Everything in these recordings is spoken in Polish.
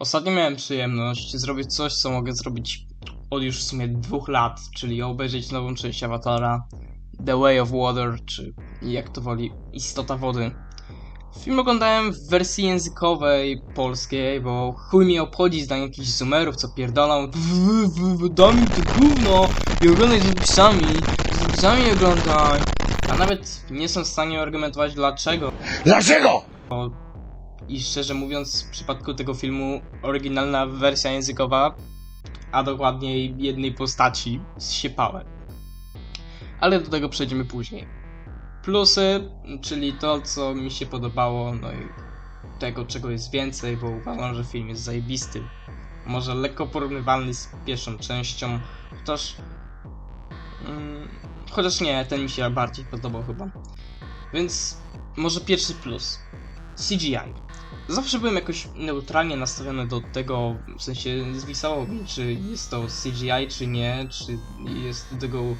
Ostatnio miałem przyjemność zrobić coś, co mogę zrobić od już w sumie dwóch lat, czyli obejrzeć nową część Awatara The Way of Water, czy jak to woli, Istota Wody. Film oglądałem w wersji językowej polskiej, bo chuj mi obchodzi zdanie jakichś zoomerów, co pierdolą "W- w- w- Daj mi to gówno i oglądaj z napisami, z napisami oglądaj. A nawet nie jestem w stanie argumentować dlaczego. Dlaczego? I szczerze mówiąc, w przypadku tego filmu oryginalna wersja językowa, a dokładniej jednej postaci, zsiepałem. Ale do tego przejdziemy później. Plusy, czyli to, co mi się podobało, no i tego, czego jest więcej, bo uważam, że film jest zajebisty. Może lekko porównywalny z pierwszą częścią, chociaż... Mm, chociaż nie, ten mi się bardziej podobał chyba. Więc może pierwszy plus. CGI. Zawsze byłem jakoś neutralnie nastawiony do tego, w sensie zwisało mi, czy jest to CGI, czy nie, czy jest do tego u,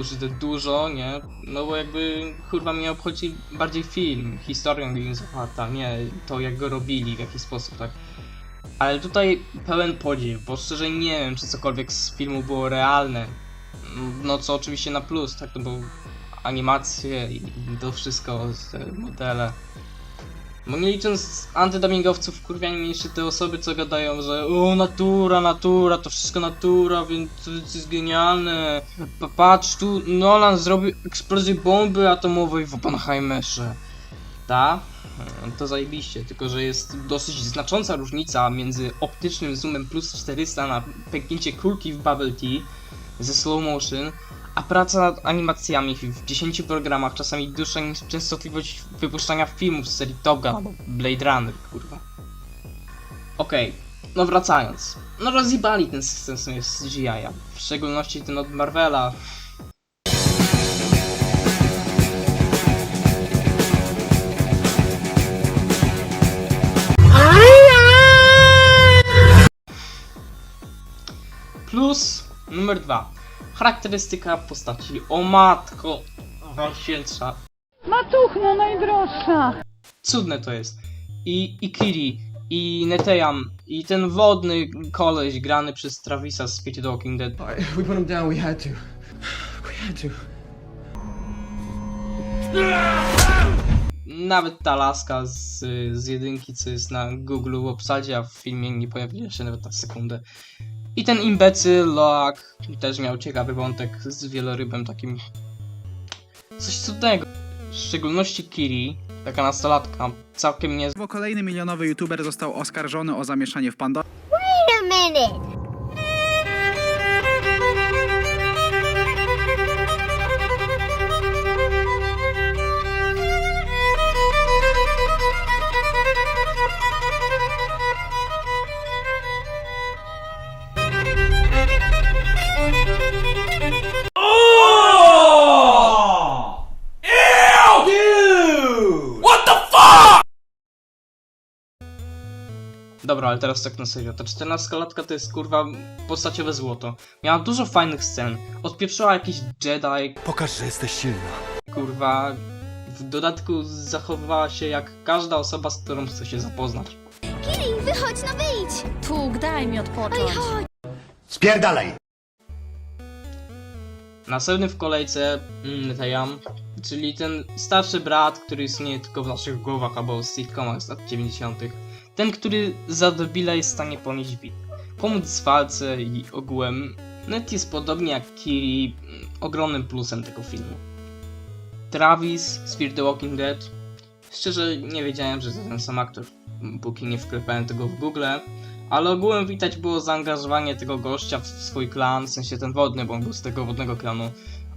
użyte dużo, nie? No bo jakby kurwa mnie obchodzi bardziej film, historia jest oparta, nie to jak go robili, w jaki sposób, tak? Ale tutaj pełen podziw, bo szczerze nie wiem, czy cokolwiek z filmu było realne. No co oczywiście na plus, tak? No bo animacje i to wszystko, modele. Bo nie licząc antydubbingowców, kurwa nie jeszcze te osoby, co gadają, że o natura, natura, to wszystko natura, więc to jest genialne. Pa- Patrz, tu Nolan zrobił eksplozję bomby atomowej w Oppenheimerze. Ta? Hmm, To zajebiście, tylko że jest dosyć znacząca różnica między optycznym zoomem plus 400 na pęknięcie kulki w Bubble Tea ze slow motion, a praca nad animacjami w 10 programach czasami dłuższa niż częstotliwość wypuszczania filmów z serii Top Gun Blade Runner, kurwa. Okej, no wracając. No rozjebali ten system z CGI-a, w szczególności ten od Marvela. Plus numer dwa. Charakterystyka postaci. O matko, najświętsza. Matuchno najdroższa! Cudne to jest. I, i Kiri, i Neteyam, i ten wodny koleś grany przez Travisa z The Walking Dead. Alright, we put him down. We had to. We had to. Nawet ta laska z, z jedynki, co jest na Google w obsadzie, a w filmie nie pojawiła się nawet na sekundę. I ten imbecyl, Loak, też miał ciekawy wątek z wielorybem takim... Coś cudnego. W szczególności Kiri, taka nastolatka, całkiem nie Bo kolejny milionowy youtuber został oskarżony o zamieszanie w Pandorę. Wait a minute. Dobra, ale teraz tak na serio. Ta 14-latka to jest kurwa postaciowe złoto. Miała dużo fajnych scen. Odpieprzyła jakiś Jedi, Pokaż, że jesteś silna. kurwa. W dodatku zachowywała się jak każda osoba, z którą chce się zapoznać. Kiri, wychodź, no wyjdź. Tłuk, daj mi odpocząć. Chodź. Spierdalaj! Następny w kolejce mm, Tejam, czyli ten starszy brat, który istnieje tylko w naszych głowach albo w sitcomach z lat 90. Ten, który za debila jest w stanie ponieść bit. Pomóc w walce i ogółem. Net jest podobnie jak Kiri ogromnym plusem tego filmu. Travis z Fear the Walking Dead. Szczerze nie wiedziałem, że to ten sam aktor, póki nie wklepałem tego w Google. Ale ogółem widać było zaangażowanie tego gościa w swój klan, w sensie ten wodny, bo on był z tego wodnego klanu.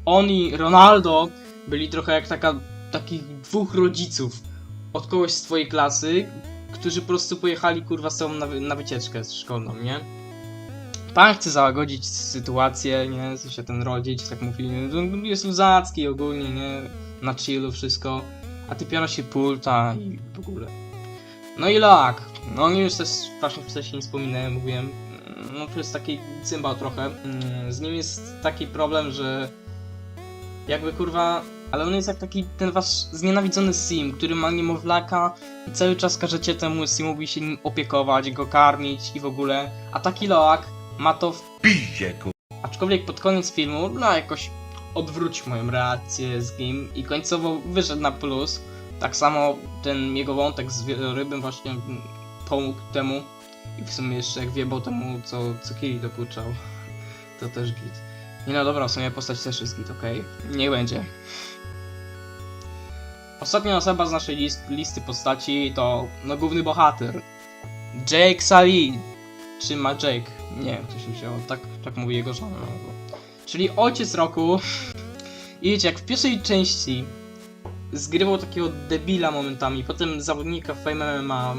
On i Ronaldo byli trochę jak taka, takich dwóch rodziców od kogoś z twojej klasy, którzy po prostu pojechali kurwa tobą na, na wycieczkę szkolną, nie? Pan chce załagodzić sytuację, nie? W sensie ten rodzic tak mówi, "No, jest luzacki ogólnie, nie? Na chillu wszystko, a ty piano się pulta i w ogóle. No i Loak. No on już też właśnie wcześniej wspominałem, mówiłem. No to jest taki cymbał trochę. Mm, Z nim jest taki problem, że Jakby kurwa, ale on jest jak taki ten wasz znienawidzony sim, który ma niemowlaka i cały czas każecie temu simowi się nim opiekować, go karmić i w ogóle. A taki Loak ma to w Piździe, ku... Aczkolwiek pod koniec filmu, no jakoś odwrócił moją reakcję z nim i końcowo wyszedł na plus. Tak samo ten jego wątek z wielorybem właśnie pomógł temu. I w sumie jeszcze jak wiebał temu, co, co Kiri dokuczał. To też git. Nie no dobra, w sumie postać też jest git, okej. Niech będzie. Ostatnia osoba z naszej list, listy postaci to no główny bohater. Jake Sully. Czy ma Jake? Nie, jak to się wzięło. Tak, tak mówi jego żona. no. Czyli ojciec roku. I wiecie, jak w pierwszej części zgrywał takiego debila momentami, potem zawodnika Fame MMA,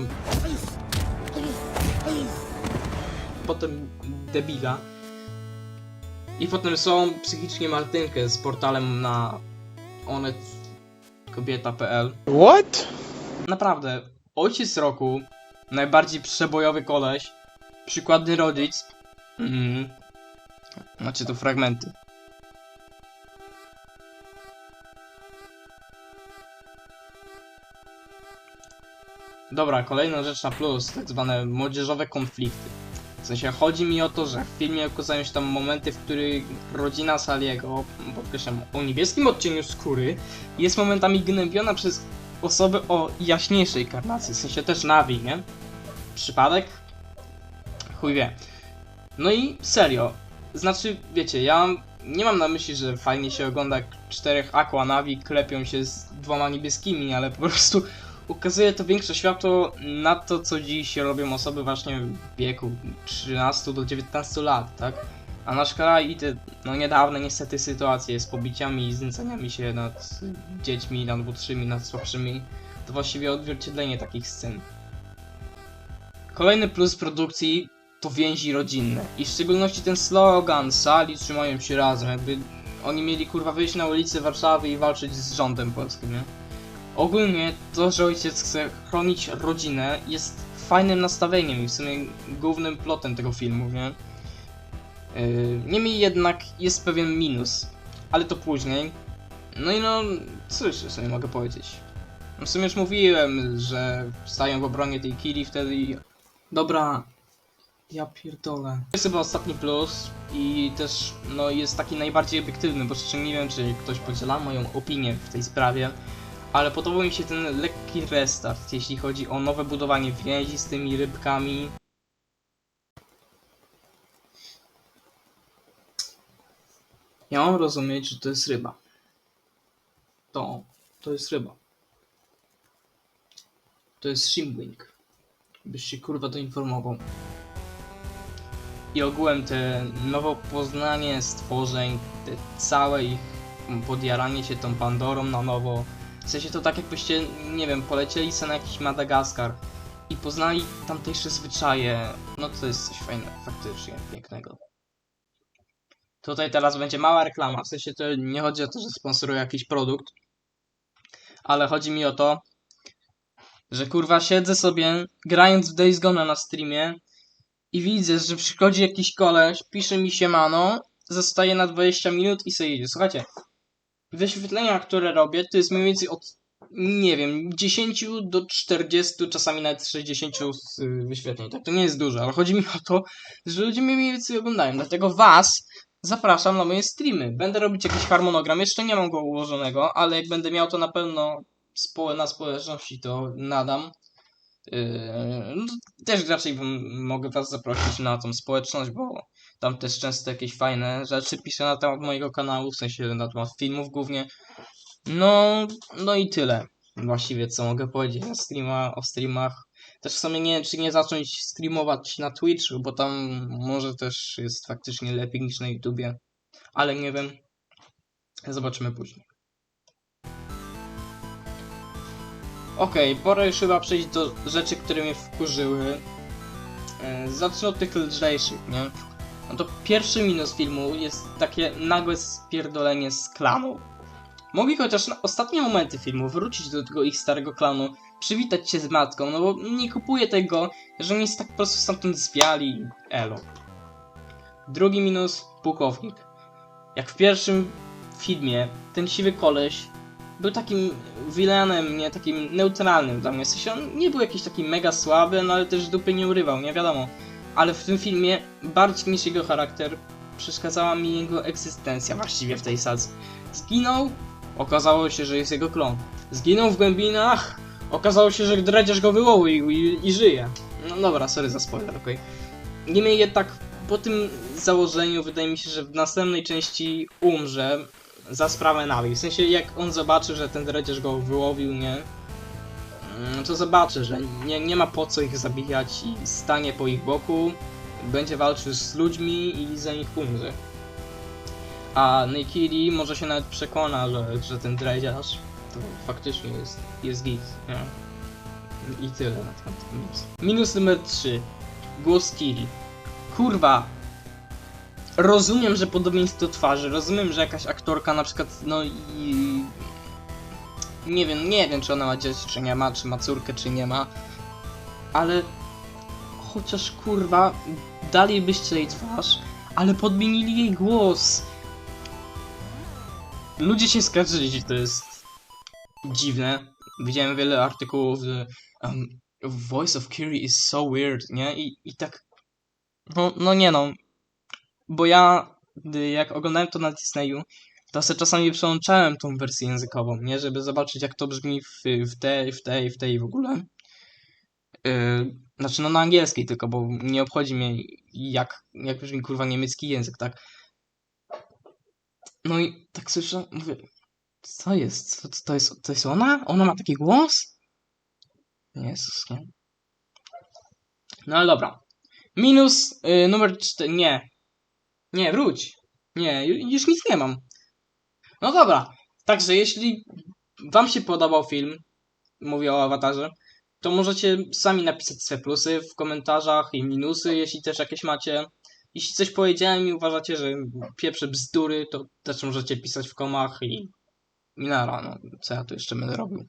potem debila. I potem są psychicznie Martynkę z portalem na onetkobieta.pl. What? Naprawdę, ojciec roku, najbardziej przebojowy koleś, przykładny rodzic. Mhm. Macie tu fragmenty. Dobra, kolejna rzecz na plus, tak zwane młodzieżowe konflikty. W sensie chodzi mi o to, że w filmie okazają się tam momenty, w których rodzina Saliego, podkreślam, o niebieskim odcieniu skóry, jest momentami gnębiona przez osoby o jaśniejszej karnacji, w sensie też Navi, nie? Przypadek? Chuj wie. No i serio, znaczy, wiecie, ja nie mam na myśli, że fajnie się ogląda czterech Aqua Navi klepią się z dwoma niebieskimi, ale po prostu ukazuje to większe światło na to, co dziś robią osoby właśnie w wieku 13 do 19 lat, tak? A nasz kraj i te no niedawne niestety sytuacje z pobiciami i znęcaniami się nad dziećmi, nad młodszymi, nad słabszymi, to właściwie odzwierciedlenie takich scen. Kolejny plus produkcji to więzi rodzinne i w szczególności ten slogan sali trzymają się razem, jakby oni mieli kurwa wyjść na ulicę Warszawy i walczyć z rządem polskim, nie? Ogólnie to, że ojciec chce chronić rodzinę jest fajnym nastawieniem i w sumie głównym plotem tego filmu, nie? Yy, Niemniej jednak jest pewien minus, ale to później. No i no, cóż w sumie mogę powiedzieć. W sumie już mówiłem, że stają w obronie tej Kiri wtedy i... Dobra, ja pierdolę. To jest chyba ostatni plus i też no jest taki najbardziej obiektywny, bo szczerze nie wiem czy ktoś podziela moją opinię w tej sprawie, ale podobał mi się ten lekki restart, jeśli chodzi o nowe budowanie więzi z tymi rybkami. Ja mam rozumieć, że to jest ryba. To, to jest ryba. To jest shrimwing. Byś się kurwa to informował. I ogółem te nowe poznanie stworzeń, te całe ich podjaranie się tą Pandorą na nowo. W sensie to tak jakbyście, nie wiem, polecieli sobie na jakiś Madagaskar i poznali tamtejsze zwyczaje. No to jest coś fajnego, faktycznie, pięknego. Tutaj teraz będzie mała reklama, w sensie to nie chodzi o to, że sponsoruję jakiś produkt, ale chodzi mi o to, że kurwa siedzę sobie grając w Days Gone na streamie i widzę, że przychodzi jakiś koleś, pisze mi się mano, zostaje na 20 minut i sobie idzie. Słuchajcie, wyświetlenia, które robię, to jest mniej więcej od, nie wiem, 10 do 40, czasami nawet 60 z, y, wyświetleń. Tak, to nie jest dużo, ale chodzi mi o to, że ludzie mnie mniej więcej oglądają. Dlatego was zapraszam na moje streamy. Będę robić jakiś harmonogram, jeszcze nie mam go ułożonego, ale jak będę miał to na pewno spo, na społeczności, to nadam. Yy, no, też raczej bym, mogę was zaprosić na tą społeczność, bo tam też często jakieś fajne rzeczy piszę na temat mojego kanału, w sensie na temat filmów głównie. No, no i tyle. Właściwie co mogę powiedzieć na streama, o streamach. Też w sumie nie czy nie zacząć streamować na Twitchu, bo tam może też jest faktycznie lepiej niż na YouTubie. Ale nie wiem. Zobaczymy później. Okej, pora już chyba przejść do rzeczy, które mnie wkurzyły. E, Zacznę od tych lżejszych, nie? No to pierwszy minus filmu jest takie nagłe spierdolenie z klanu. Mogli chociaż na ostatnie momenty filmu wrócić do tego ich starego klanu, przywitać się z matką, no bo nie kupuję tego, że oni tak po prostu stamtąd zwiali. Elo. Drugi minus, pułkownik. Jak w pierwszym filmie ten siwy koleś był takim villainem, nie takim neutralnym dla mnie. W sensie on nie był jakiś taki mega słaby, no ale też dupy nie urywał, nie wiadomo. Ale w tym filmie bardziej niż jego charakter przeszkadzała mi jego egzystencja właściwie w tej sadze. Zginął, okazało się, że jest jego klon. Zginął w głębinach, okazało się, że dredziarz go wyłowił i, i żyje. No dobra, sorry za spoiler, okej. Niemniej jednak po tym założeniu wydaje mi się, że w następnej części umrze za sprawę Navi. W sensie jak on zobaczy, że ten dredziarz go wyłowił, nie? Mm, To zobaczy, że nie, nie ma po co ich zabijać i stanie po ich boku, będzie walczył z ludźmi i za nich umrze. A Nekiri może się nawet przekona, że, że ten dredziarz to faktycznie jest, jest git, nie? I tyle na temat tego minusu. Minus numer 3. Głos Kiri. Kurwa. Rozumiem, że podobieństwo twarzy, rozumiem, że jakaś aktorka na przykład, no i... Nie wiem, nie wiem czy ona ma dzieci, czy nie ma, czy ma córkę, czy nie ma. Ale... Chociaż kurwa, dalibyście jej twarz, ale podmienili jej głos. Ludzie się skarżyli, to jest dziwne. Widziałem wiele artykułów, że um, voice of Kiri is so weird, nie? I, i tak... No, no nie no. Bo ja, jak oglądałem to na Disneyu, to sobie czasami przełączałem tą wersję językową, nie? Żeby zobaczyć jak to brzmi w, w tej, w tej, w tej w ogóle. Yy, znaczy no na angielskiej tylko, bo nie obchodzi mnie jak, jak brzmi kurwa niemiecki język, tak? No i tak słyszę, mówię, co jest? Co, to, jest to jest ona? Ona ma taki głos? Jezus, nie? No ale dobra. Minus y, numer 4. Nie. Nie, wróć. Nie, ju- już nic nie mam. No dobra. Także jeśli Wam się podobał film, mówię o awatarze, to możecie sami napisać swoje plusy w komentarzach i minusy, jeśli też jakieś macie. Jeśli coś powiedziałem i uważacie, że pieprzę bzdury, to też możecie pisać w komach i, i nara, no co ja tu jeszcze będę robił.